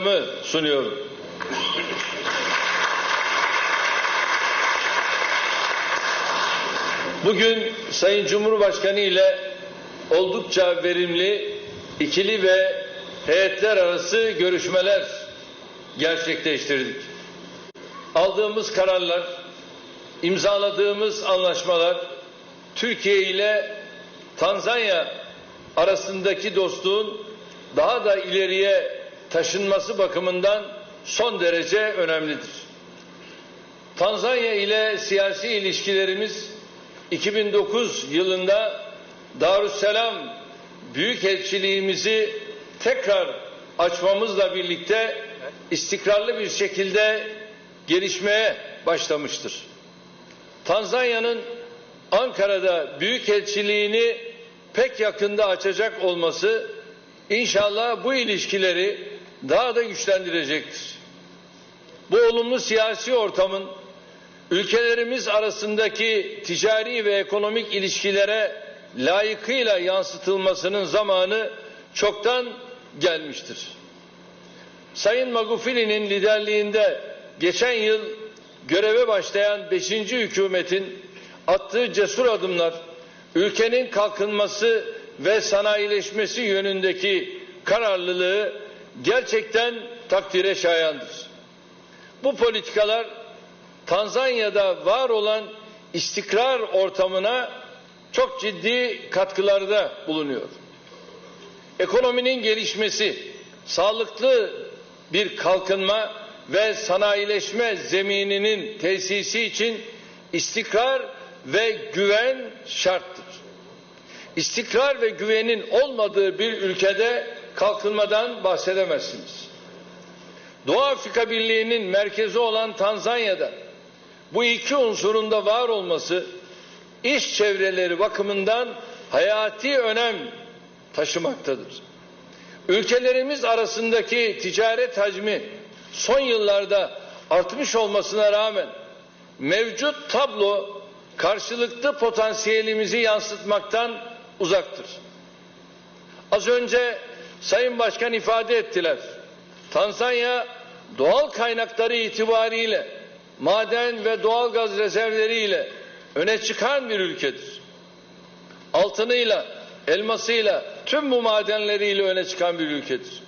saygılarımı sunuyorum. Bugün Sayın Cumhurbaşkanı ile oldukça verimli ikili ve heyetler arası görüşmeler gerçekleştirdik. Aldığımız kararlar, imzaladığımız anlaşmalar Türkiye ile Tanzanya arasındaki dostluğun daha da ileriye taşınması bakımından son derece önemlidir. Tanzanya ile siyasi ilişkilerimiz 2009 yılında Darüsselam Büyükelçiliğimizi tekrar açmamızla birlikte istikrarlı bir şekilde gelişmeye başlamıştır. Tanzanya'nın Ankara'da büyükelçiliğini pek yakında açacak olması inşallah bu ilişkileri daha da güçlendirecektir. Bu olumlu siyasi ortamın ülkelerimiz arasındaki ticari ve ekonomik ilişkilere layıkıyla yansıtılmasının zamanı çoktan gelmiştir. Sayın Magufili'nin liderliğinde geçen yıl göreve başlayan 5. hükümetin attığı cesur adımlar ülkenin kalkınması ve sanayileşmesi yönündeki kararlılığı gerçekten takdire şayandır. Bu politikalar Tanzanya'da var olan istikrar ortamına çok ciddi katkılarda bulunuyor. Ekonominin gelişmesi, sağlıklı bir kalkınma ve sanayileşme zemininin tesisi için istikrar ve güven şarttır. İstikrar ve güvenin olmadığı bir ülkede kalkınmadan bahsedemezsiniz. Doğu Afrika Birliği'nin merkezi olan Tanzanya'da bu iki unsurun da var olması iş çevreleri bakımından hayati önem taşımaktadır. Ülkelerimiz arasındaki ticaret hacmi son yıllarda artmış olmasına rağmen mevcut tablo karşılıklı potansiyelimizi yansıtmaktan uzaktır. Az önce Sayın Başkan ifade ettiler. Tanzanya doğal kaynakları itibariyle maden ve doğal gaz rezervleriyle öne çıkan bir ülkedir. Altınıyla, elmasıyla, tüm bu madenleriyle öne çıkan bir ülkedir.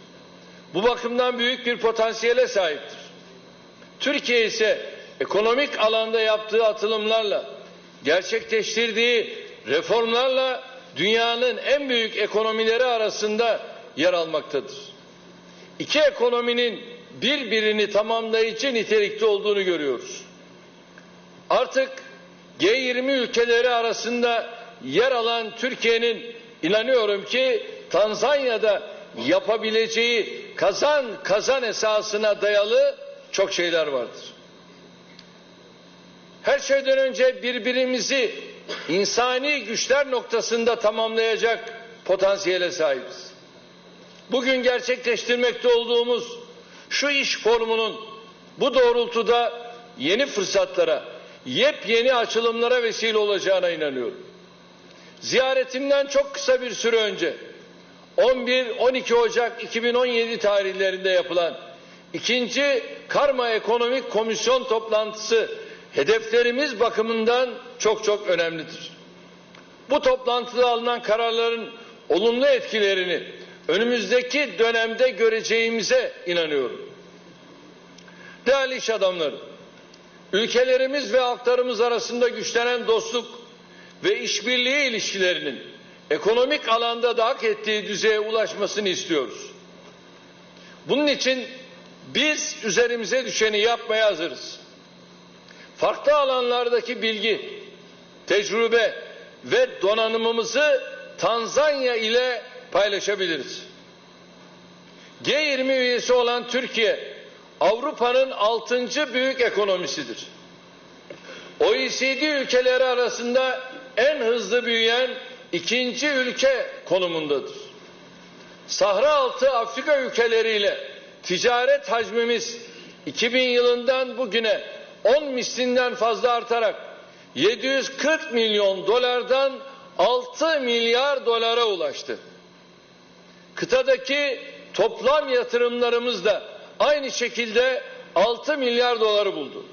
Bu bakımdan büyük bir potansiyele sahiptir. Türkiye ise ekonomik alanda yaptığı atılımlarla, gerçekleştirdiği reformlarla dünyanın en büyük ekonomileri arasında yer almaktadır. İki ekonominin birbirini tamamlayıcı nitelikte olduğunu görüyoruz. Artık G20 ülkeleri arasında yer alan Türkiye'nin inanıyorum ki Tanzanya'da yapabileceği kazan kazan esasına dayalı çok şeyler vardır. Her şeyden önce birbirimizi insani güçler noktasında tamamlayacak potansiyele sahibiz. Bugün gerçekleştirmekte olduğumuz şu iş formunun bu doğrultuda yeni fırsatlara, yepyeni açılımlara vesile olacağına inanıyorum. Ziyaretimden çok kısa bir süre önce 11-12 Ocak 2017 tarihlerinde yapılan ikinci Karma Ekonomik Komisyon toplantısı hedeflerimiz bakımından çok çok önemlidir. Bu toplantıda alınan kararların olumlu etkilerini önümüzdeki dönemde göreceğimize inanıyorum. Değerli iş adamları, ülkelerimiz ve halklarımız arasında güçlenen dostluk ve işbirliği ilişkilerinin ekonomik alanda da hak ettiği düzeye ulaşmasını istiyoruz. Bunun için biz üzerimize düşeni yapmaya hazırız. Farklı alanlardaki bilgi, tecrübe ve donanımımızı Tanzanya ile paylaşabiliriz. G20 üyesi olan Türkiye, Avrupa'nın altıncı büyük ekonomisidir. OECD ülkeleri arasında en hızlı büyüyen ikinci ülke konumundadır. Sahra altı Afrika ülkeleriyle ticaret hacmimiz 2000 yılından bugüne 10 mislinden fazla artarak 740 milyon dolardan 6 milyar dolara ulaştı. Kıtadaki toplam yatırımlarımız da aynı şekilde 6 milyar doları buldu.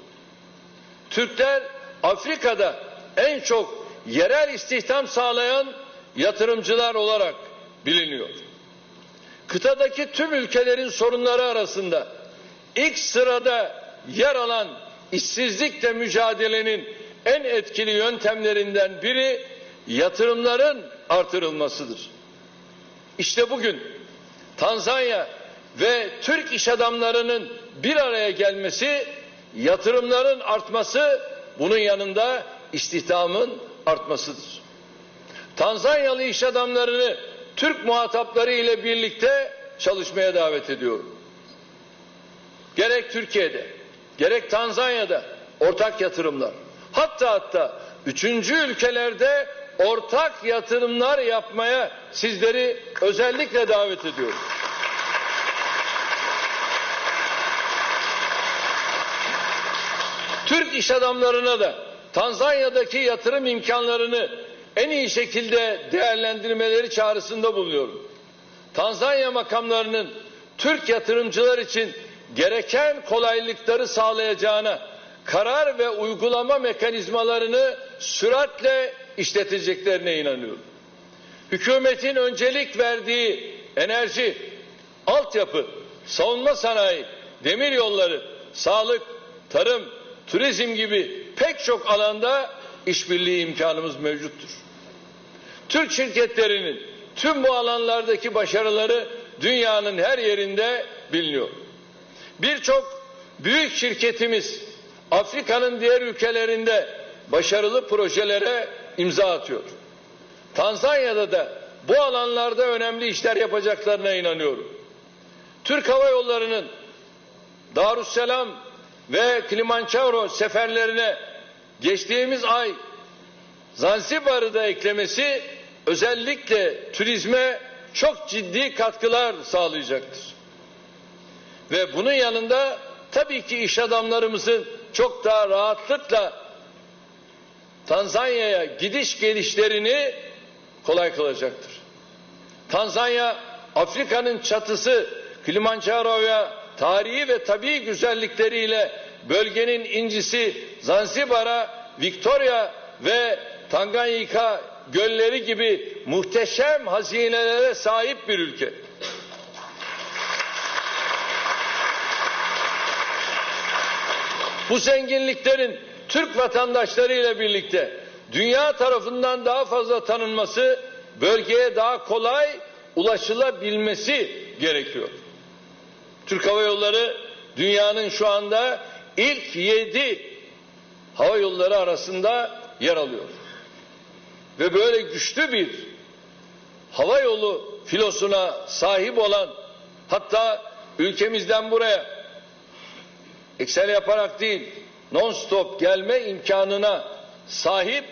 Türkler Afrika'da en çok yerel istihdam sağlayan yatırımcılar olarak biliniyor. Kıtadaki tüm ülkelerin sorunları arasında ilk sırada yer alan işsizlikle mücadelenin en etkili yöntemlerinden biri yatırımların artırılmasıdır. İşte bugün Tanzanya ve Türk iş adamlarının bir araya gelmesi, yatırımların artması, bunun yanında istihdamın artmasıdır. Tanzanyalı iş adamlarını Türk muhatapları ile birlikte çalışmaya davet ediyorum. Gerek Türkiye'de, gerek Tanzanya'da ortak yatırımlar, hatta hatta üçüncü ülkelerde ortak yatırımlar yapmaya sizleri özellikle davet ediyorum. Türk iş adamlarına da Tanzanya'daki yatırım imkanlarını en iyi şekilde değerlendirmeleri çağrısında bulunuyorum. Tanzanya makamlarının Türk yatırımcılar için gereken kolaylıkları sağlayacağına, karar ve uygulama mekanizmalarını süratle işleteceklerine inanıyorum. Hükümetin öncelik verdiği enerji, altyapı, savunma sanayi, demir yolları, sağlık, tarım, turizm gibi pek çok alanda işbirliği imkanımız mevcuttur. Türk şirketlerinin tüm bu alanlardaki başarıları dünyanın her yerinde biliniyor. Birçok büyük şirketimiz Afrika'nın diğer ülkelerinde başarılı projelere imza atıyor. Tanzanya'da da bu alanlarda önemli işler yapacaklarına inanıyorum. Türk Hava Yolları'nın Darusselam ve Kilimanjaro seferlerine geçtiğimiz ay Zanzibar'ı da eklemesi özellikle turizme çok ciddi katkılar sağlayacaktır. Ve bunun yanında tabii ki iş adamlarımızın çok daha rahatlıkla Tanzanya'ya gidiş gelişlerini kolay kılacaktır. Tanzanya Afrika'nın çatısı Kilimanjaro'ya tarihi ve tabii güzellikleriyle bölgenin incisi Zanzibar'a, Victoria ve Tanganyika gölleri gibi muhteşem hazinelere sahip bir ülke. Bu zenginliklerin Türk vatandaşları ile birlikte dünya tarafından daha fazla tanınması, bölgeye daha kolay ulaşılabilmesi gerekiyor. Türk Hava Yolları dünyanın şu anda ilk yedi hava yolları arasında yer alıyor. Ve böyle güçlü bir hava yolu filosuna sahip olan hatta ülkemizden buraya Excel yaparak değil non-stop gelme imkanına sahip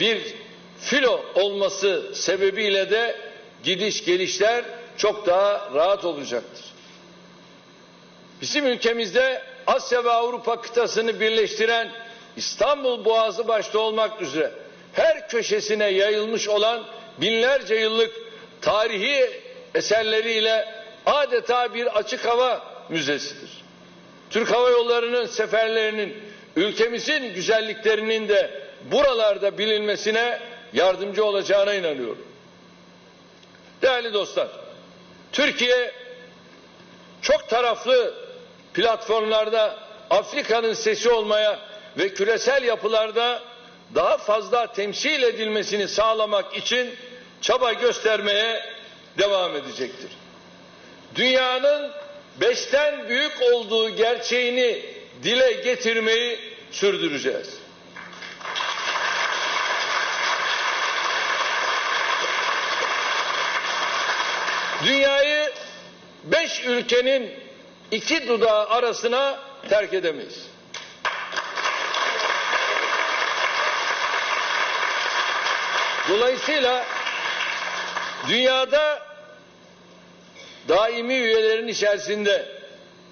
bir filo olması sebebiyle de gidiş gelişler çok daha rahat olacaktır. Bizim ülkemizde Asya ve Avrupa kıtasını birleştiren İstanbul Boğazı başta olmak üzere her köşesine yayılmış olan binlerce yıllık tarihi eserleriyle adeta bir açık hava müzesidir. Türk Hava Yolları'nın seferlerinin ülkemizin güzelliklerinin de buralarda bilinmesine yardımcı olacağına inanıyorum. Değerli dostlar, Türkiye çok taraflı platformlarda Afrika'nın sesi olmaya ve küresel yapılarda daha fazla temsil edilmesini sağlamak için çaba göstermeye devam edecektir. Dünyanın beşten büyük olduğu gerçeğini dile getirmeyi sürdüreceğiz. Dünyayı beş ülkenin iki dudağı arasına terk edemeyiz. Dolayısıyla dünyada daimi üyelerin içerisinde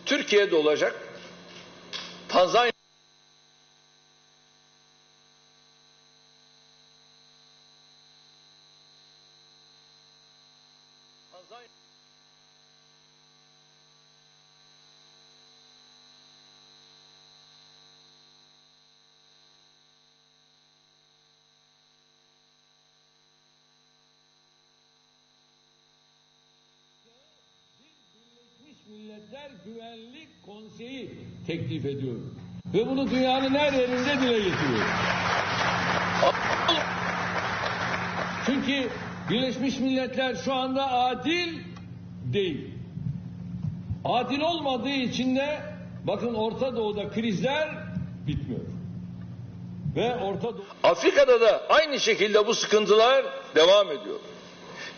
Türkiye'de olacak. Tanzanya Milletler Güvenlik Konseyi teklif ediyorum. Ve bunu dünyanın her yerinde dile getiriyorum. Çünkü Birleşmiş Milletler şu anda adil değil. Adil olmadığı için de bakın Orta Doğu'da krizler bitmiyor. Ve Orta Doğu... Afrika'da da aynı şekilde bu sıkıntılar devam ediyor.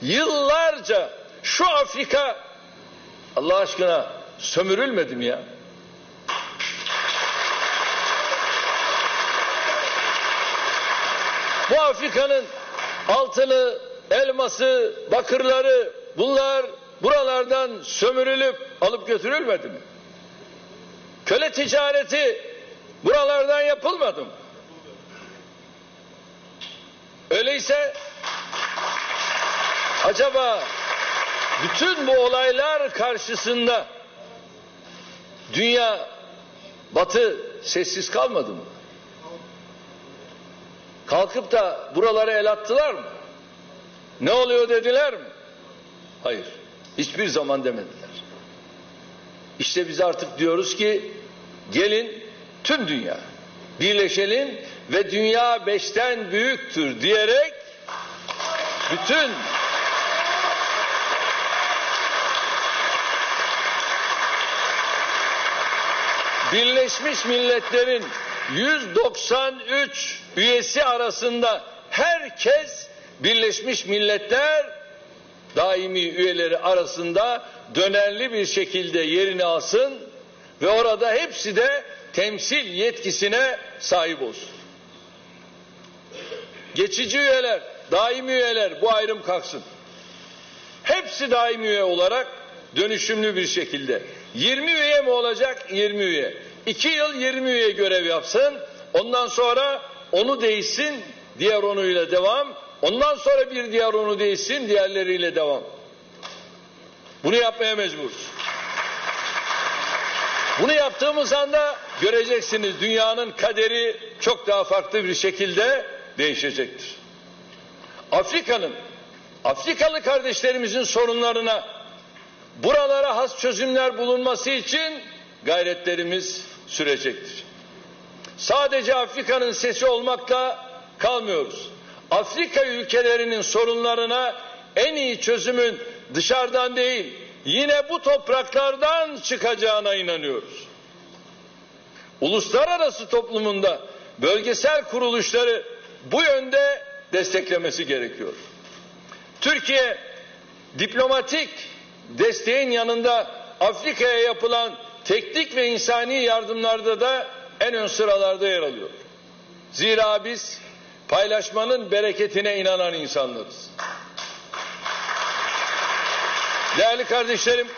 Yıllarca şu Afrika Allah aşkına sömürülmedi mi ya? Bu Afrika'nın altını, elması, bakırları bunlar buralardan sömürülüp alıp götürülmedi mi? Köle ticareti buralardan yapılmadı mı? Öyleyse acaba bütün bu olaylar karşısında dünya batı sessiz kalmadı mı? Kalkıp da buralara el attılar mı? Ne oluyor dediler mi? Hayır. Hiçbir zaman demediler. İşte biz artık diyoruz ki gelin tüm dünya birleşelim ve dünya beşten büyüktür diyerek bütün Birleşmiş Milletler'in 193 üyesi arasında herkes Birleşmiş Milletler daimi üyeleri arasında dönerli bir şekilde yerini alsın ve orada hepsi de temsil yetkisine sahip olsun. Geçici üyeler, daimi üyeler bu ayrım kalksın. Hepsi daimi üye olarak dönüşümlü bir şekilde. 20 üye mi olacak? 20 üye. 2 yıl 20 üye görev yapsın. Ondan sonra onu değişsin, diğer onuyla devam. Ondan sonra bir diğer onu değişsin, diğerleriyle devam. Bunu yapmaya mecburuz. Bunu yaptığımız anda göreceksiniz dünyanın kaderi çok daha farklı bir şekilde değişecektir. Afrika'nın, Afrikalı kardeşlerimizin sorunlarına buralara has çözümler bulunması için gayretlerimiz sürecektir. Sadece Afrika'nın sesi olmakla kalmıyoruz. Afrika ülkelerinin sorunlarına en iyi çözümün dışarıdan değil, yine bu topraklardan çıkacağına inanıyoruz. Uluslararası toplumunda bölgesel kuruluşları bu yönde desteklemesi gerekiyor. Türkiye diplomatik desteğin yanında Afrika'ya yapılan teknik ve insani yardımlarda da en ön sıralarda yer alıyor. Zira biz paylaşmanın bereketine inanan insanlarız. Değerli kardeşlerim,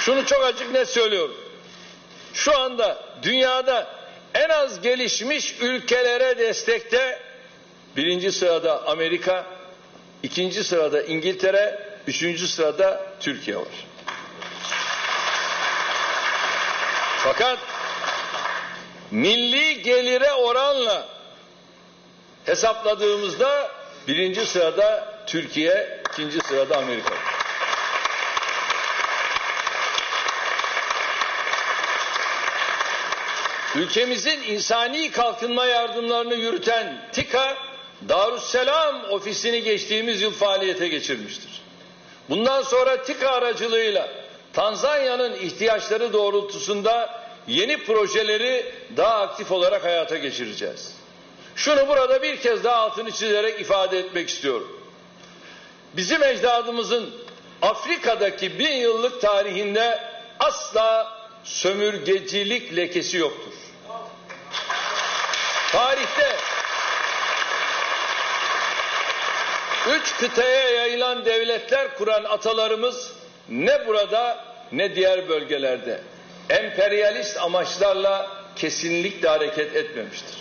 şunu çok açık net söylüyorum. Şu anda dünyada en az gelişmiş ülkelere destekte birinci sırada Amerika, ikinci sırada İngiltere, üçüncü sırada Türkiye var. Fakat milli gelire oranla hesapladığımızda birinci sırada Türkiye, ikinci sırada Amerika. Ülkemizin insani kalkınma yardımlarını yürüten TİKA, Darüsselam ofisini geçtiğimiz yıl faaliyete geçirmiştir. Bundan sonra TİKA aracılığıyla Tanzanya'nın ihtiyaçları doğrultusunda yeni projeleri daha aktif olarak hayata geçireceğiz. Şunu burada bir kez daha altını çizerek ifade etmek istiyorum. Bizim ecdadımızın Afrika'daki bin yıllık tarihinde asla sömürgecilik lekesi yoktur. Tarihte üç kıtaya yayılan devletler kuran atalarımız ne burada ne diğer bölgelerde emperyalist amaçlarla kesinlikle hareket etmemiştir.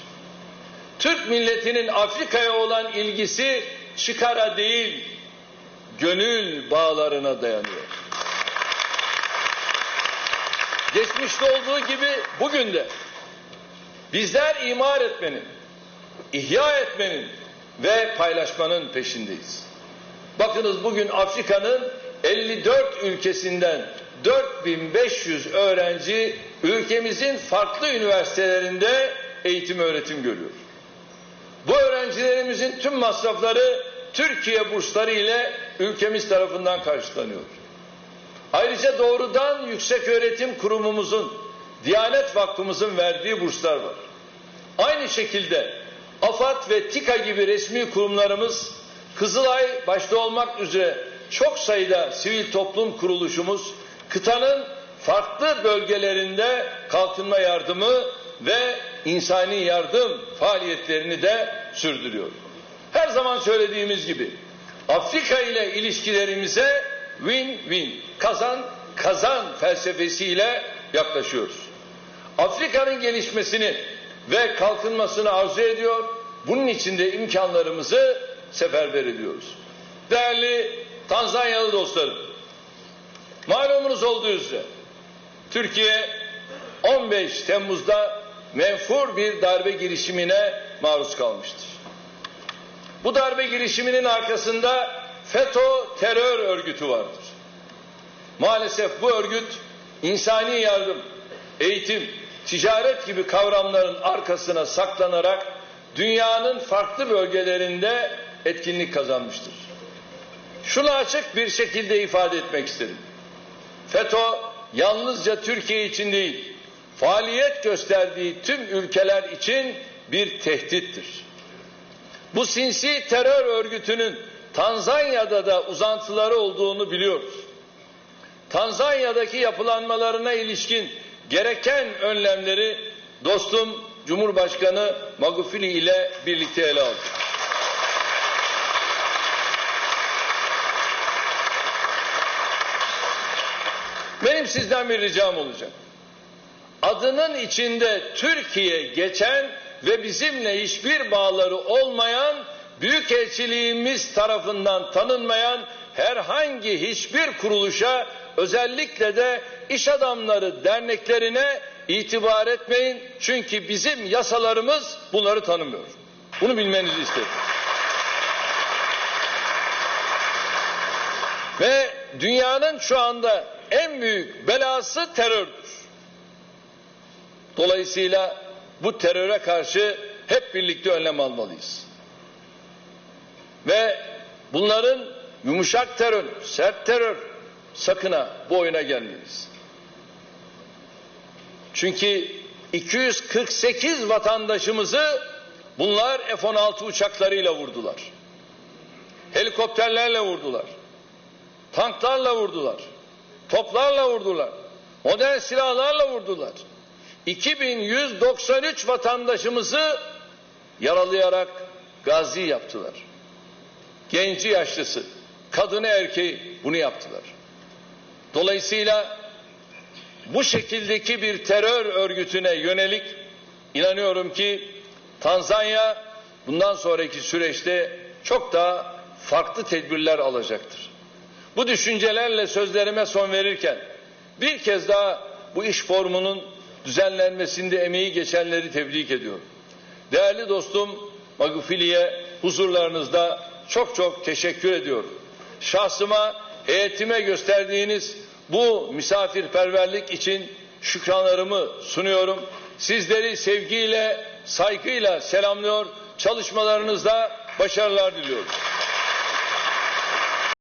Türk milletinin Afrika'ya olan ilgisi çıkara değil, gönül bağlarına dayanıyor. Geçmişte olduğu gibi bugün de bizler imar etmenin, ihya etmenin ve paylaşmanın peşindeyiz. Bakınız bugün Afrika'nın 54 ülkesinden 4500 öğrenci ülkemizin farklı üniversitelerinde eğitim öğretim görüyor. Bu öğrencilerimizin tüm masrafları Türkiye bursları ile ülkemiz tarafından karşılanıyor. Ayrıca doğrudan yüksek öğretim kurumumuzun, Diyanet Vakfımızın verdiği burslar var. Aynı şekilde AFAD ve TİKA gibi resmi kurumlarımız, Kızılay başta olmak üzere çok sayıda sivil toplum kuruluşumuz, kıtanın farklı bölgelerinde kalkınma yardımı ve insani yardım faaliyetlerini de sürdürüyor. Her zaman söylediğimiz gibi Afrika ile ilişkilerimize win-win, kazan kazan felsefesiyle yaklaşıyoruz. Afrika'nın gelişmesini ve kalkınmasını arzu ediyor. Bunun için de imkanlarımızı seferber ediyoruz. Değerli Tanzanyalı dostlarım, malumunuz olduğu üzere Türkiye 15 Temmuz'da menfur bir darbe girişimine maruz kalmıştır. Bu darbe girişiminin arkasında FETÖ terör örgütü vardır. Maalesef bu örgüt insani yardım, eğitim, ticaret gibi kavramların arkasına saklanarak dünyanın farklı bölgelerinde etkinlik kazanmıştır. Şunu açık bir şekilde ifade etmek isterim. FETÖ yalnızca Türkiye için değil, faaliyet gösterdiği tüm ülkeler için bir tehdittir. Bu sinsi terör örgütünün Tanzanya'da da uzantıları olduğunu biliyoruz. Tanzanya'daki yapılanmalarına ilişkin gereken önlemleri dostum Cumhurbaşkanı Magufuli ile birlikte ele aldık. Benim sizden bir ricam olacak. Adının içinde Türkiye geçen ve bizimle hiçbir bağları olmayan, büyükelçiliğimiz tarafından tanınmayan herhangi hiçbir kuruluşa, özellikle de iş adamları derneklerine itibar etmeyin. Çünkü bizim yasalarımız bunları tanımıyor. Bunu bilmenizi istedim. Ve dünyanın şu anda en büyük belası terördür. Dolayısıyla bu teröre karşı hep birlikte önlem almalıyız. Ve bunların yumuşak terör, sert terör sakın ha bu oyuna gelmeyiz. Çünkü 248 vatandaşımızı bunlar F-16 uçaklarıyla vurdular. Helikopterlerle vurdular. Tanklarla vurdular. Toplarla vurdular. Modern silahlarla vurdular. 2193 vatandaşımızı yaralayarak gazi yaptılar. Genci yaşlısı, kadını erkeği bunu yaptılar. Dolayısıyla bu şekildeki bir terör örgütüne yönelik inanıyorum ki Tanzanya bundan sonraki süreçte çok daha farklı tedbirler alacaktır. Bu düşüncelerle sözlerime son verirken bir kez daha bu iş formunun düzenlenmesinde emeği geçenleri tebrik ediyorum. Değerli dostum Magufili'ye huzurlarınızda çok çok teşekkür ediyorum. Şahsıma, heyetime gösterdiğiniz bu misafirperverlik için şükranlarımı sunuyorum. Sizleri sevgiyle, saygıyla selamlıyor. Çalışmalarınızda başarılar diliyorum.